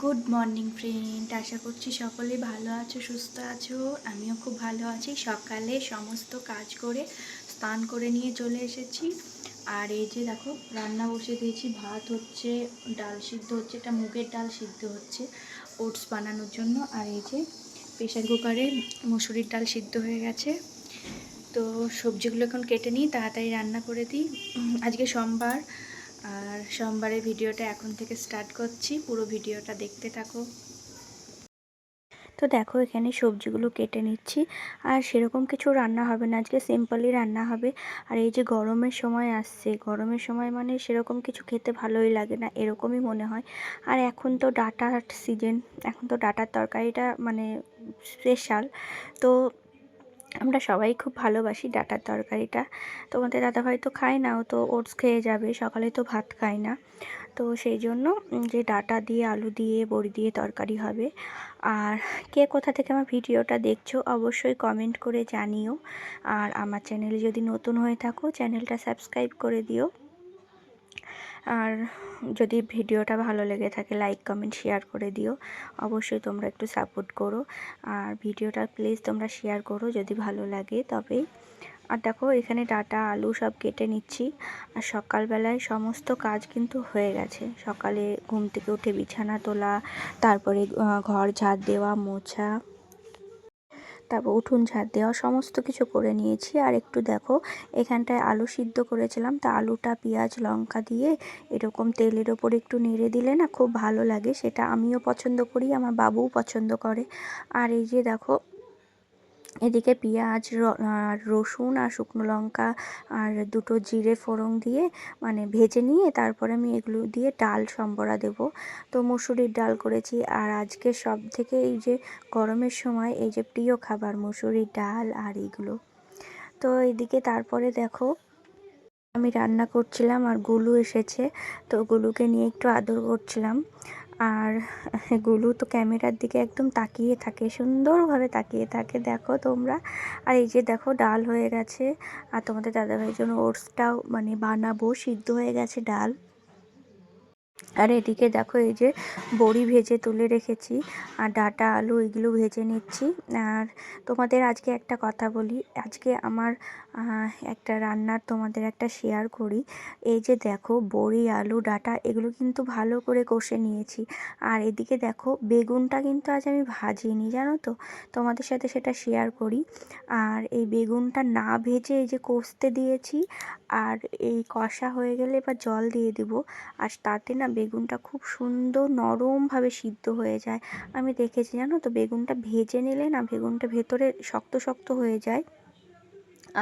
Good morning friend আশা করছি সকলে ভালো আছো, সুস্থ আছো। আমিও খুব ভালো আছি। সকালে সমস্ত কাজ করে স্নান করে নিয়ে চলে এসেছি। আর এই যে দেখো, রান্না বসে দিয়েছি। ভাত হচ্ছে, ডাল সিদ্ধ হচ্ছে, এটা মুগের ডাল সিদ্ধ হচ্ছে ওটস বানানোর জন্য। আর এই যে প্রেশার কুকারে মুসুরির ডাল সিদ্ধ হয়ে গেছে। তো সবজিগুলো এখন কেটে নিই, তাড়াতাড়ি রান্না করে দিই। আজকে সোমবার আর সোমবারের ভিডিওটা এখন থেকে স্টার্ট করছি। পুরো ভিডিওটা দেখতে থাকো। তো দেখো, এখানে সবজিগুলো কেটে নিচ্ছি। আর সেরকম কিছু রান্না হবে না। আজকে সিম্পলই রান্না হবে। আর এই যে গরমের সময় আসছে, গরমের সময় মানে সেরকম কিছু খেতে ভালোই লাগে না, এরকমই মনে হয়। আর এখন তো ডাটার সিজন এখন তো ডাটার তরকারিটা মানে স্পেশাল তো আমরা সবাই খুব ভালোবাসি ডাটার তরকারিটা। তোমাদের দাদাভাই তো খায় না, ও তো ওটস খেয়ে যাবে, সকালে তো ভাত খায় না। তো সেই জন্য যে ডাটা দিয়ে, আলু দিয়ে, বড়ি দিয়ে তরকারি হবে। আর কে কোথা থেকে আমার ভিডিওটা দেখছ, অবশ্যই কমেন্ট করে জানিও। আর আমার চ্যানেলে যদি নতুন হয়ে থাকো, চ্যানেলটা সাবস্ক্রাইব করে দিও। আর যদি ভিডিওটা ভালো লেগে থাকে লাইক কমেন্ট শেয়ার করে দিও। অবশ্যই তোমরা একটু সাপোর্ট করো। আর ভিডিওটা প্লিজ তোমরা শেয়ার করো যদি ভালো লাগে তবেই আর দেখো, এখানে ডাটা, আলু সব কেটে নিচ্ছি। আর সকালবেলায় সমস্ত কাজ কিন্তু হয়ে গেছে। সকালে ঘুম থেকে উঠে বিছানা তোলা, তারপরে ঘর ঝাড় দেওয়া, মোছা। তারপর উঠুন ঝাড় দেওয়া, সমস্ত কিছু করে নিয়েছি। আর একটু দেখো, এখানটায় আলু সিদ্ধ করেছিলাম। তা আলুটা, পেঁয়াজ, লঙ্কা দিয়ে এরকম তেলের ওপর একটু নেড়ে দিলে না খুব ভালো লাগে। সেটা আমিও পছন্দ করি, আমার বাবুও পছন্দ করে। আর এই যে দেখো এদিকে পেঁয়াজ রসুন আর শুকনো লঙ্কা আর দুটো জিরে ফোড়ন দিয়ে মানে ভেজে নিয়ে তারপরে আমি এগুলো দিয়ে ডাল সম্বরা দেব। তো মুসুরির ডাল করেছি আর আজকে সব থেকে এই যে গরমের সময় এই যে প্রিয় খাবার মুসুরির ডাল আর এইগুলো। তো এদিকে তারপরে দেখো, আমি রান্না করছিলাম আর গুলু এসেছে, তো গুলুকে নিয়ে একটু আদর করছিলাম। আর গুলু তো ক্যামেরার দিকে একদম তাকিয়ে থাকে, সুন্দরভাবে তাকিয়ে থাকে। দেখো তোমরা। আর এই যে দেখো, ডাল হয়ে গেছে। আর তোমাদের দাদাভাইয়ের জন্য ওটসটাও মানে বানাবো, সিদ্ধ হয়ে গেছে ডাল। আর এদিকে দেখো এই যে বড়ি ভেজে তুলে রেখেছি, আর ডাটা, আলু এগুলো ভেজে নিচ্ছি। আর তোমাদের আজকে একটা কথা বলি, আজকে আমার একটা রান্নার তোমাদের একটা শেয়ার করি। এই যে দেখো বড়ি, আলু, ডাটা এগুলো কিন্তু ভালো করে কষে নিয়েছি। আর এদিকে দেখো বেগুনটা কিন্তু আজ আমি ভাজিনি, জানো তো? তোমাদের সাথে সেটা শেয়ার করি। আর এই বেগুনটা না ভেজে এই যে কষতে দিয়েছি, আর এই কষা হয়ে গেলে এবার জল দিয়ে দিব। আর তাতে না বেগুনটা খুব সুন্দর নরমভাবে সিদ্ধ হয়ে যায়। আমি দেখেছি জানো তো, বেগুনটা ভেজে নিলে না, বেগুনটা ভেতরে শক্ত শক্ত হয়ে যায়।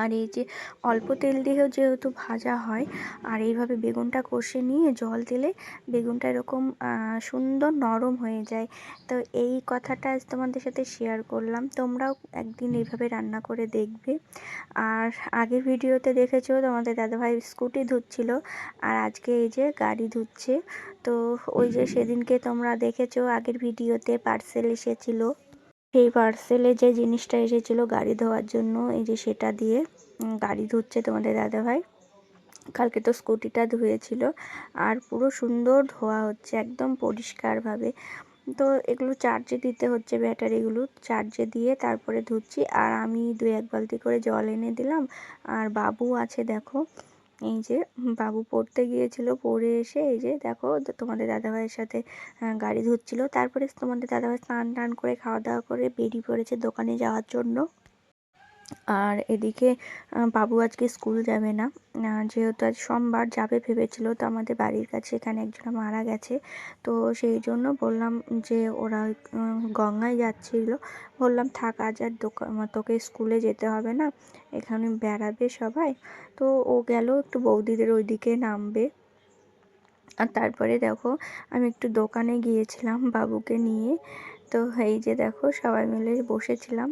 আর এই যে অল্প তেল দিয়েও যেহেতু ভাজা হয়, আর এইভাবে বেগুনটা কষে নিয়ে জল দিলে বেগুনটা এরকম সুন্দর নরম হয়ে যায়। তো এই কথাটা আজ তোমাদের সাথে শেয়ার করলাম। তোমরাও একদিন এইভাবে রান্না করে দেখবে। আর আগের ভিডিওতে দেখেছ তোমাদের দাদাভাই স্কুটি ধুচ্ছিল, আর আজকে এই যে গাড়ি ধুচ্ছে। তো ওই যে সেদিনকে তোমরা দেখেছ আগের ভিডিওতে পার্সেল এসেছিল। সেই পার্সেলে যে জিনিসটা এসেছিল গাড়ি ধোয়ার জন্য, এই যে সেটা দিয়ে গাড়ি ধুচ্ছে তোমাদের দাদাভাই। কালকে তো স্কুটিটা ধুয়েছিল, আর পুরো সুন্দর ধোয়া হচ্ছে, একদম পরিষ্কারভাবে। তো এগুলো চার্জে দিতে হচ্ছে ব্যাটারিগুলো চার্জে দিয়ে তারপরে ধুচ্ছি। আর আমি দু এক বালতি করে জল এনে দিলাম। আর বাবু আছে দেখো এই যে বাবু পড়তে গিয়েছিল, পড়ে এসে এই যে দেখো তোমাদের দাদাভাইয়ের সাথে গাড়ি ধুচ্ছিল তারপরে তোমাদের দাদাভাই স্নান টান করে খাওয়া দাওয়া করে বেরিয়ে পড়েছে দোকানে যাওয়ার জন্য। আর এদিকে বাবু আজকে স্কুল যাবে না। যেহেতু আজ সোমবার যাবে ভেবেছিল, তো আমাদের বাড়ির কাছে এখানে একজন মারা গেছে। তো সেই জন্য বললাম যে ওরা গঙ্গায় যাচ্ছিল। বললাম, থাক, আজ আর দোকান তোকে স্কুলে যেতে হবে না। এখানে বেড়াবে সবাই। তো ও গেল একটু বৌদিদের ওইদিকে নামবে। আর তারপরে দেখো, আমি একটু দোকানে গিয়েছিলাম বাবুকে নিয়ে। তো এই যে দেখো সবাই মিলে বসেছিলাম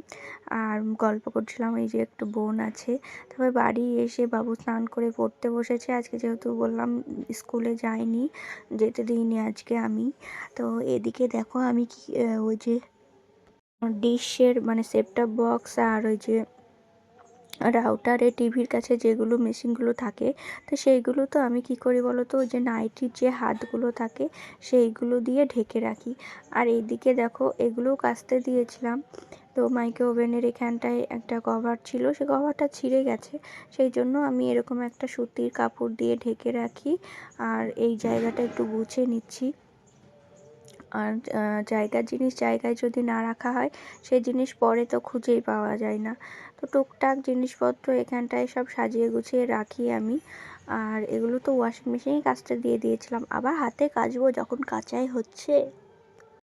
আর গল্প করছিলাম, এই যে একটু বোন আছে। তবে বাড়ি এসে বাবু স্নান করে পড়তে বসেছে। আজকে যেহেতু বললাম স্কুলে যাইনি, যেতে দিইনি আজকে আমি। তো এদিকে দেখো আমি কি ওই যে ডিশের মানে সেপটপ বক্স আর ওই যে রাউটারে টিভির কাছে যেগুলো মেশিনগুলো থাকে, তো সেইগুলো তো আমি কি করি বলো তো যে নাইটির যে হাতগুলো থাকে, সেইগুলো দিয়ে ঢেকে রাখি। আর এইদিকে দেখো, এগুলোও কাচতে দিয়েছিলাম। তো মাইক্রো ওভেনের এখানটায় একটা কভার ছিল, সে কভারটা ছিঁড়ে গেছে। সেই জন্য আমি এরকম একটা সুতির কাপড় দিয়ে ঢেকে রাখি। আর এই জায়গাটা একটু গুছিয়ে নিচ্ছি। আর জায়গার জিনিস জায়গায় যদি না রাখা হয়, সেই জিনিস পরে তো খুঁজেই পাওয়া যায় না। তো টুকটাক জিনিসপত্র এখানটায় সব সাজিয়ে গুছিয়ে রাখি আমি। আর এগুলো তো ওয়াশিং মেশিনেই কাজটা দিয়ে দিয়েছিলাম। আবার হাতে কাচবো যখন কাচাই হচ্ছে।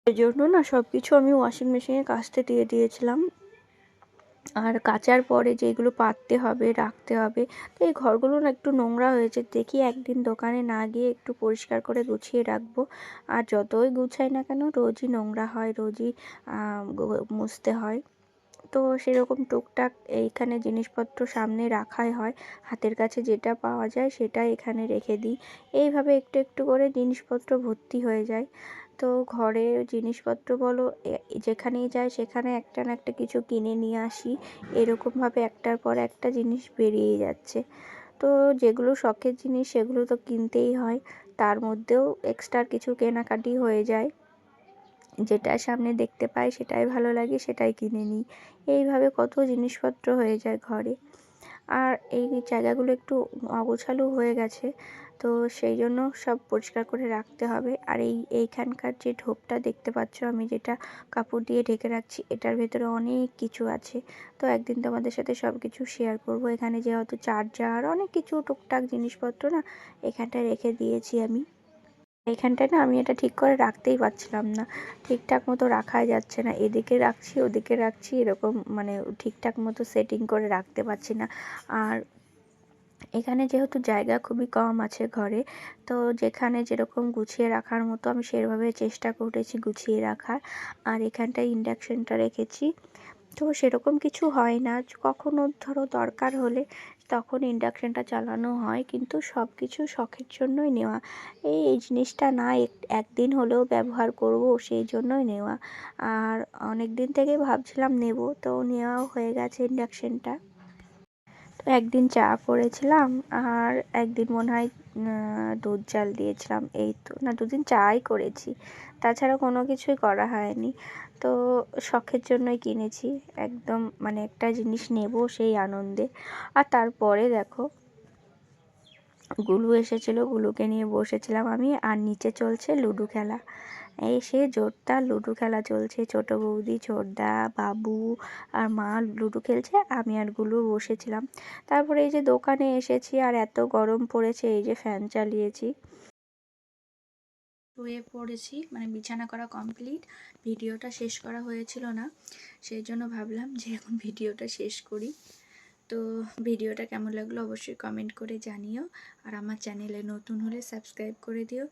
এই জন্য না সব কিছু আমি ওয়াশিং মেশিনে কাচতে দিয়ে দিয়েছিলাম। আর কাচার পরে যেগুলো পাততে হবে, রাখতে হবে, তো এই ঘরগুলো না একটু নোংরা হয়েছে। দেখি একদিন দোকানে না গিয়ে একটু পরিষ্কার করে গুছিয়ে রাখব। আর যতই গুছাই না কেন, রোজই নোংরা হয়, রোজই মুছতে হয়। তো সেরকম টুকটাক এইখানে জিনিসপত্র সামনে রাখাই হয়। হাতের কাছে যেটা পাওয়া যায় সেটা এখানে রেখে দিই। এইভাবে একটু একটু করে জিনিসপত্র ভর্তি হয়ে যায়। তো ঘরের জিনিসপত্র বলো যেখানেই যাই সেখানে একটা না একটা কিছু কিনে নিয়ে আসি। এরকমভাবে একটার পর একটা জিনিস বেরিয়ে যাচ্ছে। তো যেগুলো শখের জিনিস সেগুলো তো কিনতেই হয়। তার মধ্যেও এক্সট্রা কিছু কেনাকাটি হয়ে যায়। যেটা সামনে দেখতে পাই সেটাই ভালো লাগে, সেটাই কিনে নিই। এইভাবে কত জিনিসপত্র হয়ে যায় ঘরে। আর এই জায়গাগুলো একটু অগোছালো হয়ে গেছে। তো সেই জন্য সব পরিষ্কার করে রাখতে হবে। আর এই, এইখানকার যে ঢোপটা দেখতে পাচ্ছ আমি যেটা কাপড় দিয়ে ঢেকে রাখছি, এটার ভেতরে অনেক কিছু আছে। তো একদিন তোমাদের সাথে সব কিছু শেয়ার করব। এখানে যেহেতু চার্জার অনেক কিছু টুকটাক জিনিসপত্র না এখানটায় রেখে দিয়েছি আমি। এইখানটায় না আমি এটা ঠিক করে রাখতেই পারছিলাম না। ঠিকঠাক মতো রাখাই যাচ্ছে না। এদিকে রাখছি, ওদিকে রাখছি, এরকম মানে ঠিকঠাক মতো সেটিং করে রাখতে পারছি না। আর এখানে যেহেতু জায়গা খুবই কম আছে ঘরে, তো যেখানে যেরকম গুছিয়ে রাখার মতো আমি সেভাবে চেষ্টা করেছি গুছিয়ে রাখার। আর এখানটায় ইন্ডাকশানটা রেখেছি। তো সেরকম কিছু হয় না। কখনো ধরো দরকার হলে তখন ইন্ডাকশানটা চালানো হয়, কিন্তু সব কিছু শখের জন্যই নেওয়া। এই এই জিনিসটা না একদিন হলেও ব্যবহার করব সেই জন্যই নেওয়া। আর অনেক দিন থেকেই ভাবছিলাম নেব, তো নেওয়াও হয়ে গেছে ইন্ডাকশানটা। তো একদিন চা করেছিলাম আর একদিন মনে হয় দুধ জাল দিয়েছিলাম। এই তো, না, দুদিন চাই করেছি। তাছাড়া কোনো কিছুই করা হয়নি। তো শখের জন্যই কিনেছি। একদম মানে একটা জিনিস নেব সেই আনন্দে। আর তারপরে দেখো, গুলু এসেছিল, গুলুকে নিয়ে বসেছিলাম আমি। আর নিচে চলছে লুডো খেলা। এই সে জোরদার লুডো খেলা চলছে। ছোট বৌদি, ছোটদা, বাবু আর মা লুডো খেলছে। আমি আর গুলু বসেছিলাম। তারপরে এই যে দোকানে এসেছি আর এত গরম পড়েছে, এই যে ফ্যান চালিয়েছি। শুয়ে পড়েছি মানে বিছানা করা কমপ্লিট ভিডিওটা শেষ করা হয়েছিল না। সেই জন্য ভাবলাম যে এখন ভিডিওটা শেষ করি। তো ভিডিওটা কেমন লাগল অবশ্যই কমেন্ট করে জানিও। আর আমার চ্যানেলে নতুন হলে সাবস্ক্রাইব করে দিও।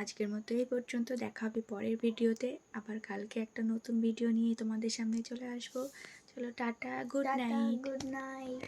আজকের মতো এই পর্যন্ত দেখা হবে পরের ভিডিওতে। আবার কালকে একটা নতুন ভিডিও নিয়ে তোমাদের সামনে চলে আসব। চলো tata good night good night